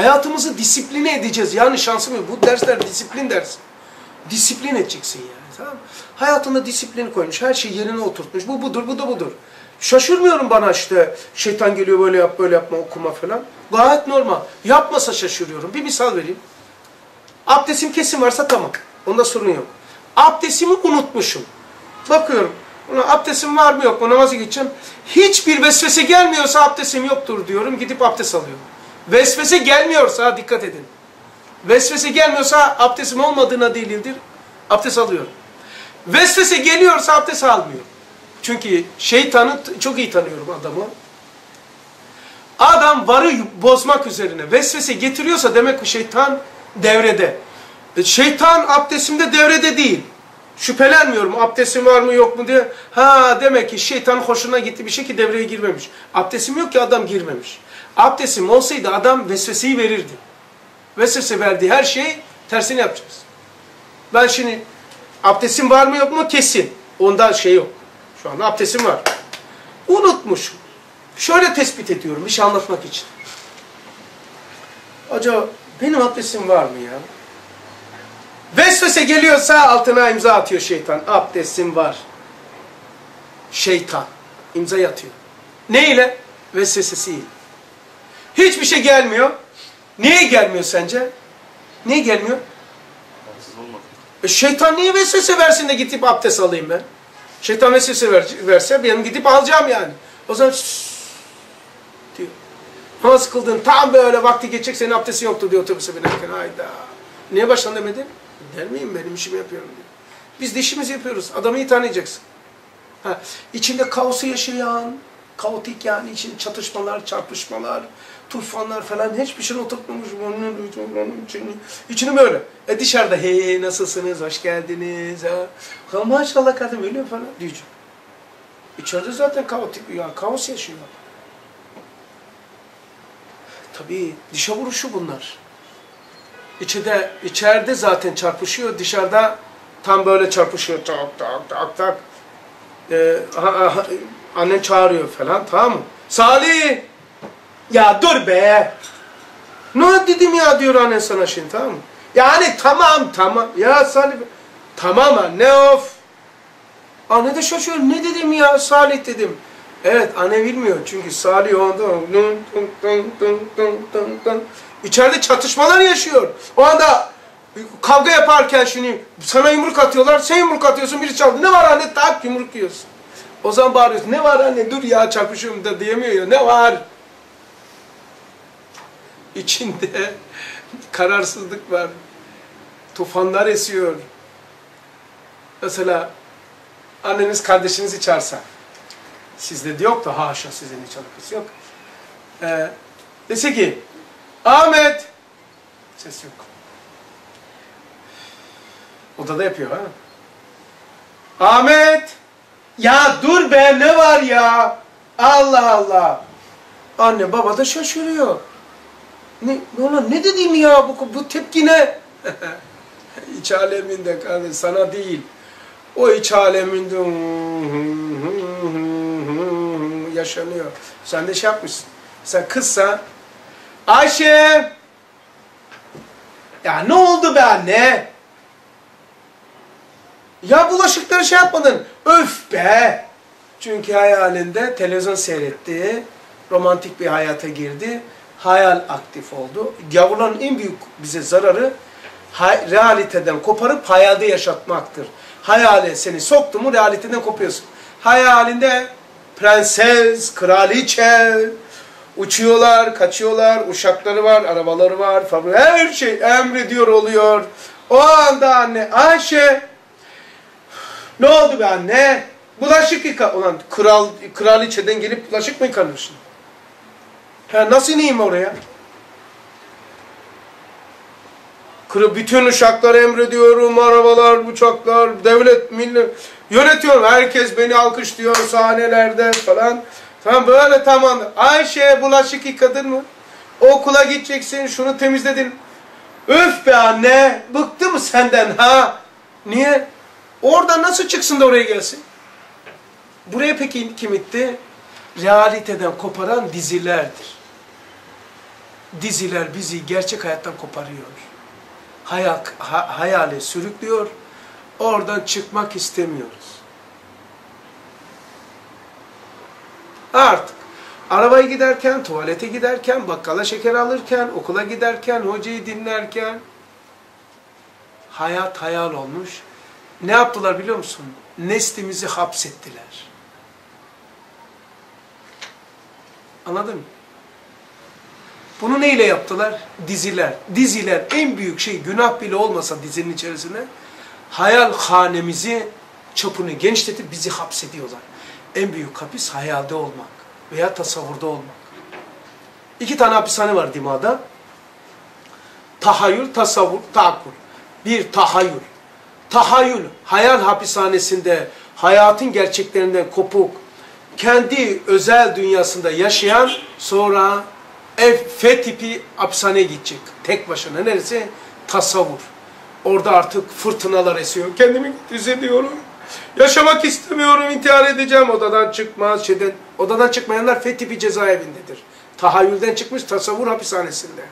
Hayatımızı disipline edeceğiz. Yani şansım yok. Bu dersler disiplin dersi. Disiplin edeceksin yani. Tamam? Hayatında disiplin koymuş. Her şey yerine oturtmuş. Bu budur, bu da budur. Şaşırmıyorum bana işte şeytan geliyor böyle yap, böyle yapma, okuma falan. Gayet normal. Yapmasa şaşırıyorum. Bir misal vereyim. Abdestim kesin varsa tamam. Onda sorun yok. Abdestimi unutmuşum. Bakıyorum. Ulan abdestim var mı yok mu namaza gideceğim. Hiçbir vesvese gelmiyorsa abdestim yoktur diyorum. Gidip abdest alıyorum. Vesvese gelmiyorsa dikkat edin. Vesvese gelmiyorsa abdestim olmadığına delildir. Abdest alıyorum. Vesvese geliyorsa abdest almıyor. Çünkü şeytanı çok iyi tanıyorum adamı. Adam varı bozmak üzerine vesvese getiriyorsa demek ki şeytan devrede. E, şeytan abdestimde devrede değil. Şüphelenmiyorum abdestim var mı yok mu diye. Ha demek ki şeytan hoşuna gitti bir şey ki devreye girmemiş. Abdestim yok ki adam girmemiş. Abdestim olsaydı adam vesveseyi verirdi. Vesvese verdiği her şey tersini yapacağız. Ben şimdi abdestim var mı yok mu kesin. Ondan şey yok. Şu anda abdestim var. Unutmuşum. Şöyle tespit ediyorum bir şey anlatmak için. Acaba benim abdestim var mı ya? Vesvese geliyorsa altına imza atıyor şeytan. Abdestim var. Şeytan. imza atıyor. Ne ile? Vesvesesiyle. Hiçbir şey gelmiyor. Niye gelmiyor sence? Niye gelmiyor? E şeytan niye vesvese versin de gidip abdest alayım ben? Şeytan vesvese ver, verse benim gidip alacağım yani. O zaman diyor. Namaz kıldın tam böyle vakti geçecek senin abdestin yoktu diyor otobüse binerken. Hayda. Niye baştan demedin? Der miyim benim işimi yapıyorum diyor. Biz de işimizi yapıyoruz. Adamı iyi tanıyacaksın. Ha, içinde kaosu yaşayan, kaotik yani için çatışmalar, çarpışmalar, tufanlar falan hiçbir şey oturtmamış. İçini, içini böyle. E dışarıda hey nasılsınız, hoş geldiniz. Ha. Maşallah kadın öyle falan diyecek. İçeride zaten kaotik ya kaos yaşıyor. Tabii dışa vuruşu bunlar. İçeride, içeride zaten çarpışıyor, dışarıda tam böyle çarpışıyor. Tak tak tak tak. Ee, ha, ha, annen çağırıyor falan tamam mı? Salih! Ya dur be! Ne dedim ya diyor annen sana şimdi tamam mı? Yani tamam tamam. Ya Salih tamam anne of. Anne de şaşırıyor. Ne dedim ya Salih dedim. Evet anne bilmiyor çünkü Salih onda İçeride çatışmalar yaşıyor. O anda kavga yaparken şimdi sana yumruk atıyorlar, sen yumruk atıyorsun, biri çaldı. Ne var anne? Tak yumruk yiyorsun. O zaman bağırıyorsun. Ne var anne? Dur ya çarpışıyorum da diyemiyor ya. Ne var? İçinde kararsızlık var. Tufanlar esiyor. Mesela anneniz kardeşinizi çağırsa. Sizde de yok da haşa sizin hiç alakası yok. Ee, dese ki Ahmet ses yok. Odada yapıyor ha. Ahmet ya dur be ne var ya? Allah Allah. Anne baba da şaşırıyor. Ne, olan ne dediğim ya bu, bu tepki ne? iç aleminde kardeş sana değil. O iç aleminde yaşanıyor. Sen de şey yapmışsın. Sen kızsa Ayşe ya ne oldu be anne? Ya bulaşıkları şey yapmadın. Öf be! Çünkü hayalinde televizyon seyretti. Romantik bir hayata girdi. Hayal aktif oldu. Yavruların en büyük bize zararı realiteden koparıp hayalde yaşatmaktır. Hayale seni soktu mu realiteden kopuyorsun. Hayalinde prenses, kraliçe, uçuyorlar, kaçıyorlar, uşakları var, arabaları var, her şey emrediyor oluyor. O anda anne Ayşe ne oldu be anne? Bulaşık yıka. Ulan kral, kraliçeden gelip bulaşık mı yıkanırsın? Ha, nasıl ineyim oraya? Bütün uşakları emrediyorum, arabalar, uçaklar, devlet, millet yönetiyorum. Herkes beni alkışlıyor sahnelerde falan. Tamam böyle tamam. Ayşe bulaşık yıkadın mı? Okula gideceksin, şunu temizledin. Öf be anne, bıktı mı senden ha? Niye? Orada nasıl çıksın da oraya gelsin? Buraya peki kim itti? Realiteden koparan dizilerdir. Diziler bizi gerçek hayattan koparıyor. Hayal, ha, hayale sürüklüyor. Oradan çıkmak istemiyoruz. Artık arabaya giderken, tuvalete giderken, bakkala şeker alırken, okula giderken, hocayı dinlerken hayat hayal olmuş. Ne yaptılar biliyor musun? Neslimizi hapsettiler. Anladın mı? Bunu neyle yaptılar? Diziler. Diziler en büyük şey günah bile olmasa dizinin içerisine hayal hanemizi çapını genişletip bizi hapsediyorlar. En büyük hapis hayalde olmak veya tasavvurda olmak. İki tane hapishane var dimada. Tahayyül, tasavvur, taakkul. Bir tahayyül. Tahayyül, hayal hapishanesinde hayatın gerçeklerinden kopuk, kendi özel dünyasında yaşayan sonra ev F tipi hapishaneye gidecek. Tek başına. Neresi? Tasavvur. Orada artık fırtınalar esiyor. Kendimi hissediyorum. Yaşamak istemiyorum, intihar edeceğim. Odadan çıkmaz. Şeyden, odadan çıkmayanlar F tipi cezaevindedir. Tahayyülden çıkmış tasavvur hapishanesinde.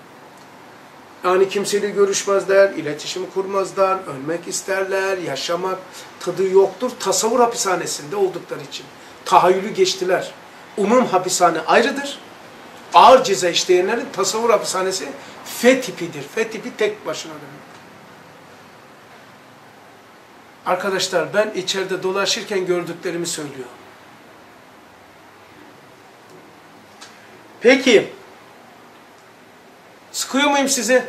Yani kimseyle görüşmezler, iletişim kurmazlar, ölmek isterler, yaşamak tadı yoktur. Tasavvur hapishanesinde oldukları için. Tahayyülü geçtiler. Umum hapishane ayrıdır. Ağır ceza işleyenlerin tasavvur hapishanesi F tipidir. F tipi tek başına demek. Arkadaşlar ben içeride dolaşırken gördüklerimi söylüyorum. Peki. Sıkıyor muyum sizi?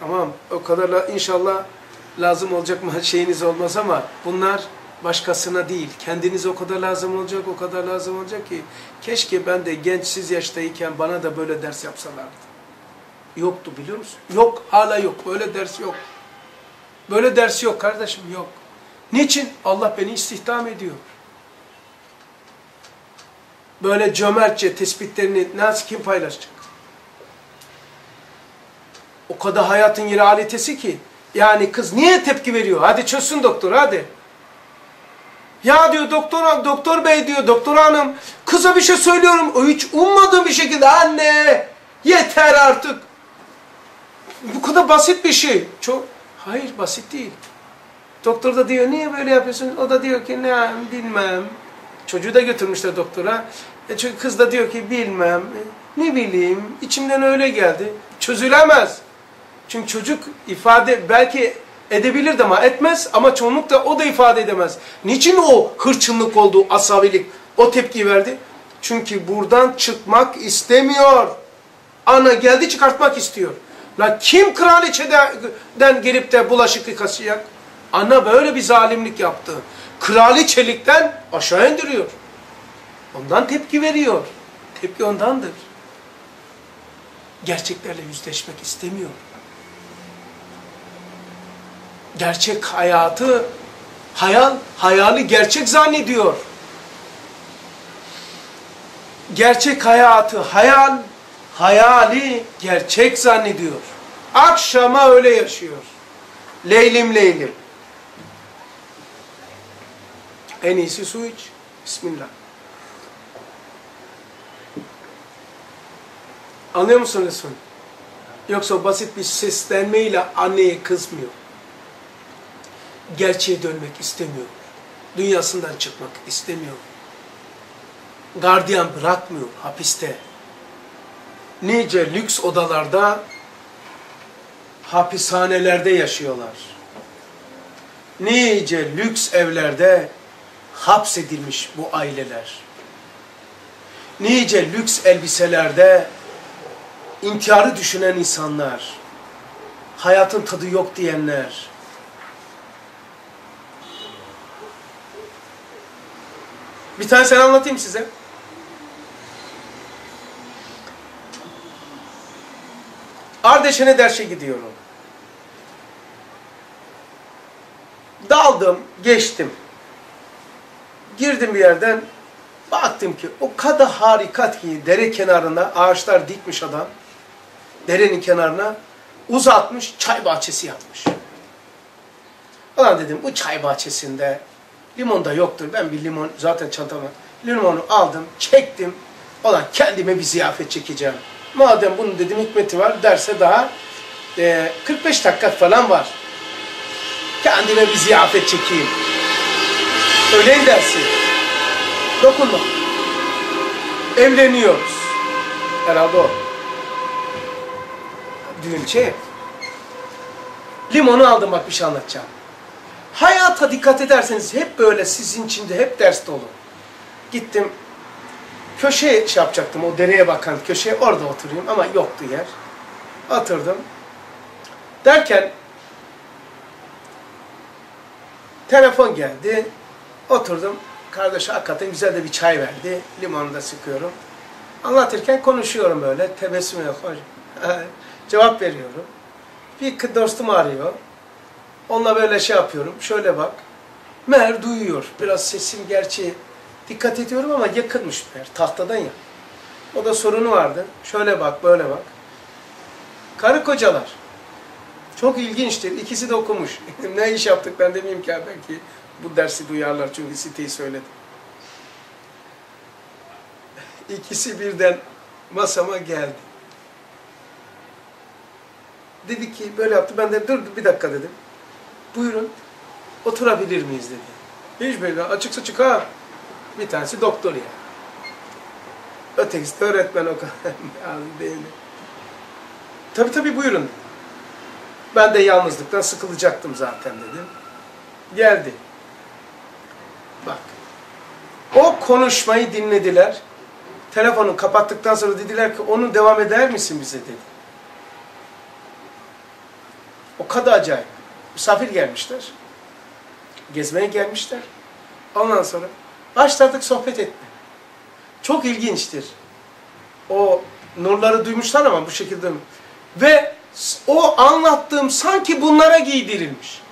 Tamam. O kadar inşallah lazım olacak şeyiniz olmaz ama bunlar başkasına değil. Kendinize o kadar lazım olacak, o kadar lazım olacak ki keşke ben de gençsiz yaştayken bana da böyle ders yapsalardı. Yoktu biliyor musun? Yok, hala yok. Böyle ders yok. Böyle ders yok kardeşim, yok. Niçin? Allah beni istihdam ediyor. Böyle cömertçe tespitlerini nasıl kim paylaşacak? O kadar hayatın realitesi ki. Yani kız niye tepki veriyor? Hadi çözsün doktor hadi. Ya diyor doktor, doktor bey diyor, doktor hanım kıza bir şey söylüyorum. Hiç ummadığım bir şekilde anne yeter artık. Bu kadar basit bir şey. Çok Hayır basit değil. Doktor da diyor niye böyle yapıyorsun? O da diyor ki ne bilmem. Çocuğu da götürmüşler doktora. E çünkü kız da diyor ki bilmem. E, ne bileyim içimden öyle geldi. Çözülemez. Çünkü çocuk ifade belki edebilirdi ama etmez ama çoğunlukla o da ifade edemez. Niçin o hırçınlık oldu, asabilik, o tepki verdi? Çünkü buradan çıkmak istemiyor. Ana geldi çıkartmak istiyor. La kim kraliçeden gelip de bulaşık yıkasıyacak? Ana böyle bir zalimlik yaptı. Kraliçelikten aşağı indiriyor. Ondan tepki veriyor. Tepki ondandır. Gerçeklerle yüzleşmek istemiyor. Gerçek hayatı, hayal, hayali gerçek zannediyor. Gerçek hayatı, hayal, hayali gerçek zannediyor. Akşama öyle yaşıyor. Leylim leylim. En iyisi su iç. Bismillah. Anlıyor musun Resul? Yoksa basit bir seslenmeyle anneye kızmıyor. Gerçeğe dönmek istemiyor. Dünyasından çıkmak istemiyor. Gardiyan bırakmıyor hapiste nice lüks odalarda, hapishanelerde yaşıyorlar. Nice lüks evlerde hapsedilmiş bu aileler. Nice lüks elbiselerde intiharı düşünen insanlar, hayatın tadı yok diyenler, bir tane sen anlatayım size. Ardeşen'e derse gidiyorum. Daldım, geçtim. Girdim bir yerden, baktım ki o kadar harikat ki dere kenarında ağaçlar dikmiş adam. Derenin kenarına uzatmış, çay bahçesi yapmış. Ulan dedim bu çay bahçesinde limon da yoktur. Ben bir limon zaten çantama limonu aldım, çektim. Ulan kendime bir ziyafet çekeceğim. Madem bunun dedim hikmeti var derse daha e, 45 dakika falan var. Kendime bir ziyafet çekeyim. Öğlen dersi. Dokunma. Evleniyoruz. Herhalde o. Düğün şey. Limonu aldım bak bir şey anlatacağım. Hayata dikkat ederseniz hep böyle sizin içinde hep ders dolu. Gittim köşeye şey yapacaktım o dereye bakan köşeye orada oturayım ama yoktu yer. Oturdum. Derken telefon geldi. Oturdum. Kardeş hakikaten güzel de bir çay verdi. Limonu da sıkıyorum. Anlatırken konuşuyorum böyle. Tebessüm yok. Cevap veriyorum. Bir dostum arıyor. Onunla böyle şey yapıyorum. Şöyle bak. Meğer duyuyor. Biraz sesim gerçi dikkat ediyorum ama yakınmış meğer. Tahtadan ya. O da sorunu vardı. Şöyle bak, böyle bak. Karı kocalar. Çok ilginçtir. İkisi de okumuş. ne iş yaptık ben demeyeyim ki belki bu dersi duyarlar çünkü siteyi söyledim. İkisi birden masama geldi. Dedi ki böyle yaptı. Ben de dur bir dakika dedim. Buyurun oturabilir miyiz dedi. Hiç böyle açık saçık ha. Bir tanesi doktor ya. Ötekisi de öğretmen o kadar. değil. Tabi tabi buyurun. Ben de yalnızlıktan sıkılacaktım zaten dedim. Geldi. Bak. O konuşmayı dinlediler. Telefonu kapattıktan sonra dediler ki onu devam eder misin bize dedi. O kadar acayip. Misafir gelmişler. Gezmeye gelmişler. Ondan sonra başladık sohbet etme. Çok ilginçtir. O nurları duymuşlar ama bu şekilde ve o anlattığım sanki bunlara giydirilmiş.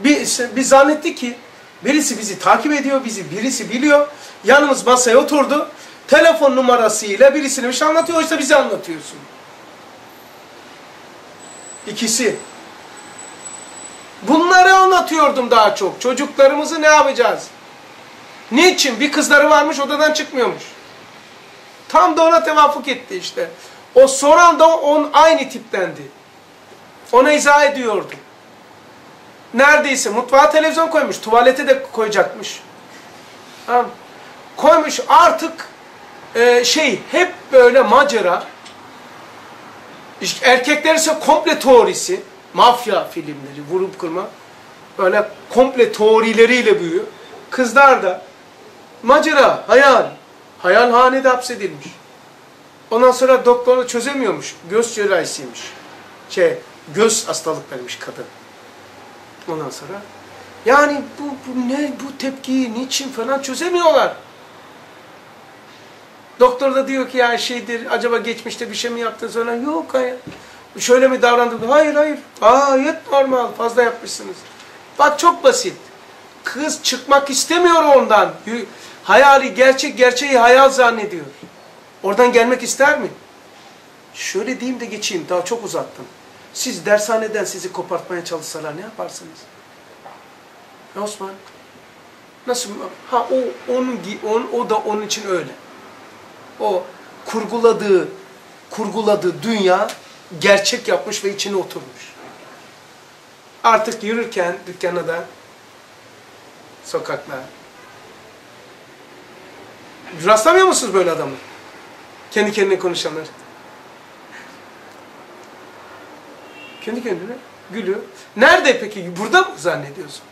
Bir, bir zannetti ki birisi bizi takip ediyor, bizi birisi biliyor. Yanımız masaya oturdu. Telefon numarasıyla birisine bir şey anlatıyor. Oysa bize anlatıyorsun. İkisi. Bunları anlatıyordum daha çok. Çocuklarımızı ne yapacağız? Niçin? Bir kızları varmış odadan çıkmıyormuş. Tam da ona tevafuk etti işte. O soran da on aynı tiptendi. Ona izah ediyordu. Neredeyse mutfağa televizyon koymuş. Tuvalete de koyacakmış. Tamam. Koymuş artık e, şey hep böyle macera. Erkekler ise komple teorisi. Mafya filmleri, vurup kırma. Böyle komple teorileriyle büyüyor. Kızlar da macera, hayal. Hayalhanede hapsedilmiş. Ondan sonra doktor çözemiyormuş. Göz cerrahisiymiş. Şey, göz hastalıklarıymış kadın. Ondan sonra yani bu, bu ne bu tepkiyi niçin falan çözemiyorlar. Doktor da diyor ki ya şeydir acaba geçmişte bir şey mi yaptın sonra yok hayır. Şöyle mi davrandın? Hayır hayır. Gayet normal fazla yapmışsınız. Bak çok basit. Kız çıkmak istemiyor ondan. Hayali gerçek gerçeği hayal zannediyor. Oradan gelmek ister mi? Şöyle diyeyim de geçeyim. Daha çok uzattım. Siz dershaneden sizi kopartmaya çalışsalar ne yaparsınız? Ne Osman? Nasıl? Ha o onun on, o da onun için öyle. O kurguladığı kurguladığı dünya gerçek yapmış ve içine oturmuş. Artık yürürken dükkana da sokaklar. Rastlamıyor musunuz böyle adamı? Kendi kendine konuşanlar. Kendi kendine gülüyor. Nerede peki? Burada mı zannediyorsunuz?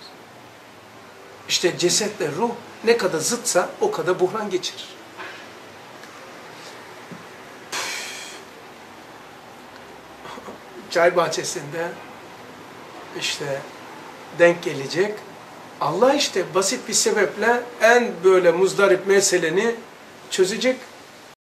İşte cesetle ruh ne kadar zıtsa o kadar buhran geçirir. Çay bahçesinde işte denk gelecek. Allah işte basit bir sebeple en böyle muzdarip meseleni çözecek.